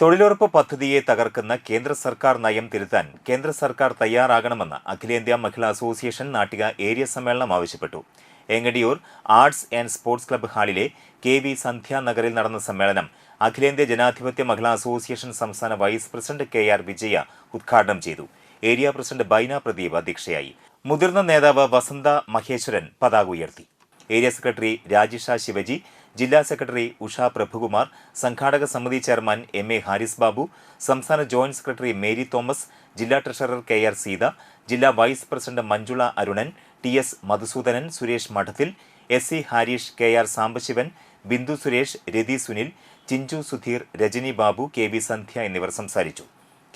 തൊഴിലുറപ്പ് പദ്ധതിയെ തകർക്കുന്ന കേന്ദ്ര സർക്കാർ നയം തിരുത്താൻ കേന്ദ്ര സർക്കാർ തയ്യാറാകണമെന്ന് അഖിലേന്ത്യാ മഹിളാ അസോസിയേഷൻ നാട്ടിക ഏരിയ സമ്മേളനം ആവശ്യപ്പെട്ടു. Engandiyoor arts and sports club ഹാളിലെ K V സന്ധ്യാനഗറിൽ നടന്ന സമ്മേളനം അഖിലേന്ത്യാ ജനാധിപത്യ മഹിളാ അസോസിയേഷൻ സംസ്ഥാന vice president K R Vijaya ഉദ്ഘാടനം ചെയ്തു. ഏരിയ പ്രസിഡന്റ് ബൈന പ്രദീപ് അധ്യക്ഷയായി. മുതിർന്ന നേതാവ് വസന്ത മഹേശ്വരൻ പതാക ഉയർത്തി. ഏരിയ സെക്രട്ടറി രാജിഷ ശിവജി ജില്ലാ സെക്രട്ടറി ഉഷ പ്രഭുകുമാർ സംഘാടക സമിതി chairman M A Haris Babu സംസ്ഥാന ജോയിന്റ് സെക്രട്ടറി മേരി തോമസ് ജില്ലാ ട്രഷറർ കെ ആർ സീത ജില്ലാ vice president Manjula Arunan T S Madhusoodanan Suresh Madathil S C Harish K R Sambasivan Bindu Suresh Rathi Sunil Chinchu Sudheer Rajani Babu K V Sandhya എന്നിവർ സംസാരിച്ചു.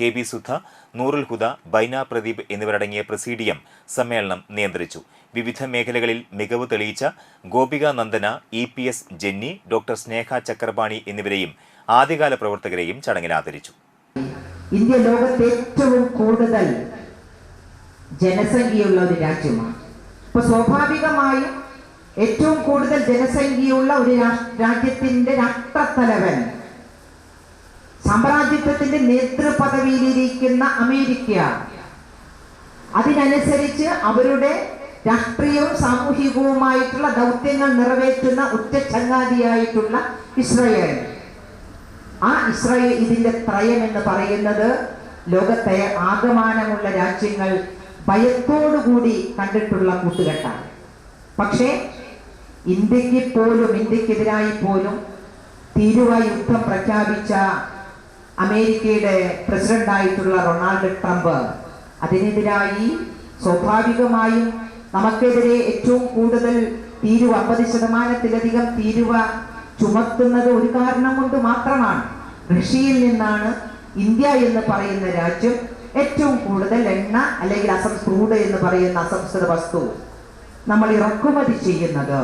K B Sudha Noorul ഹുദ ബൈന പ്രദീപ് എന്നിവരടങ്ങിയ presidium സമ്മേളനം നിയന്ത്രിച്ചു. വിവിധ മേഖലകളിൽ മികവ് തെളിയിച്ച Gopika Nandana E P S Jenny doctor Sneha Chakrapani എന്നിവരെയും ആദ്യകാല പ്രവർത്തകരെയും ചടങ്ങിൽ ആദരിച്ചു. ഇന്ത്യ ലോകത്ത് ഏറ്റവും കൂടുതൽ ജനസംഖ്യയുള്ള ഒരു രാജ്യമാണ്. അപ്പൊ സ്വാഭാവികമായും ഏറ്റവും കൂടുതൽ ജനസംഖ്യയുള്ള ഒരു രാജ്യത്തിന്റെ രാഷ്ട്രത്തലവൻ സാമ്രാജ്യത്വത്തിന്റെ നേതൃപദവിയിലിരിക്കുന്ന അമേരിക്ക. അതിനനുസരിച്ച് അവരുടെ രാഷ്ട്രീയവും സാമൂഹികവുമായിട്ടുള്ള ദൗത്യങ്ങൾ നിറവേറ്റുന്ന ഉറ്റ ചങ്ങാതിയായിട്ടുള്ള ഇസ്രായേൽ. ആ ഇസ്രയേൽ ഇതിന്റെ ത്രയം എന്ന് പറയുന്നത് ലോകത്തെ ആകമാനമുള്ള രാജ്യങ്ങൾ ഭയത്തോടുകൂടി കണ്ടിട്ടുള്ള കൂട്ടുകെട്ടാണ്. പക്ഷേ ഇന്ത്യയ്ക്ക് പോലും ഇന്ത്യക്കെതിരായി പോലും തീരുവ യുദ്ധം പ്രഖ്യാപിച്ച അമേരിക്കയുടെ പ്രസിഡന്റായിട്ടുള്ള റൊണാൾഡ് ട്രംപ് അതിനെതിരായി സ്വാഭാവികമായും നമുക്കെതിരെ ഏറ്റവും കൂടുതൽ തീരുവ അമ്പത് ശതമാനത്തിലധികം തീരുവ ചുമത്തുന്നത് ഒരു കാരണം കൊണ്ട് മാത്രമാണ്. റഷ്യയിൽ നിന്നാണ് ഇന്ത്യ എന്ന് പറയുന്ന രാജ്യം ഏറ്റവും കൂടുതൽ എണ്ണ അല്ലെങ്കിൽ അസം ക്രൂഡ് എന്ന് പറയുന്ന അസംസ്കൃത വസ്തു. നമ്മൾ ഇറക്കുമതി ചെയ്യുന്നത്